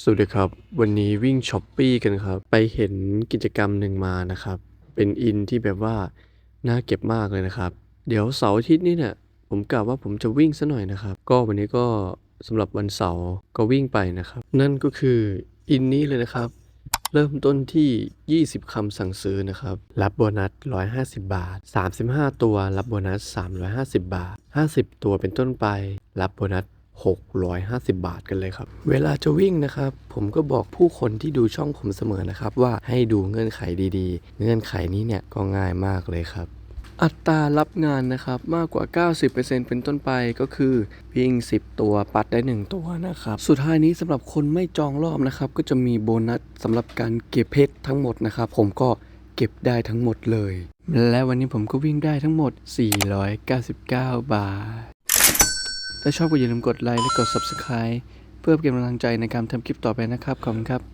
สวัสดีครับ วันนี้วิ่งช้อปปี้กันครับ ไปเห็นกิจกรรมหนึ่งมานะครับ เป็นอินที่แบบว่า น่าเก็บมากเลยนะครับ เดี๋ยวเสาร์อาทิตย์นี้เนี่ยผมกะว่าผมจะวิ่งซะหน่อยนะครับ ก็วันนี้ก็สำหรับวันเสาร์ก็วิ่งไปนะครับ นั่นก็คืออินนี้เลยนะครับ เริ่มต้นที่ 20คำสั่งซื้อนะครับ รับโบนัส 150 บาท 35 ตัว รับโบนัส 350 บาท 50 ตัวเป็นต้นไป รับโบนัส 650 บาทกันเลยครับ เวลาจะวิ่งนะครับ ผมก็บอกผู้คนที่ดูช่องผมเสมอนะครับ ว่าให้ดูเงื่อนไขดีๆ เงื่อนไขนี้เนี่ยก็ง่ายมากเลยครับ อัตรารับงานนะครับมากกว่า 90%เป็นต้นไปก็คือวิ่ง 10 ตัวปัดได้ 1 ตัวนะครับ สุดท้ายนี้สำหรับคนไม่จองรอบนะครับ ก็จะมีโบนัสสำหรับการเก็บเพชรทั้งหมดนะครับ ผมก็เก็บได้ทั้งหมดเลย และวันนี้ผมก็วิ่งได้ทั้งหมด 499 บาท ถ้าชอบก็อย่าลืมกดไลค์และกด Subscribe เพื่อเป็นกำลังใจในการทำคลิปต่อไปนะครับ ขอบคุณครับ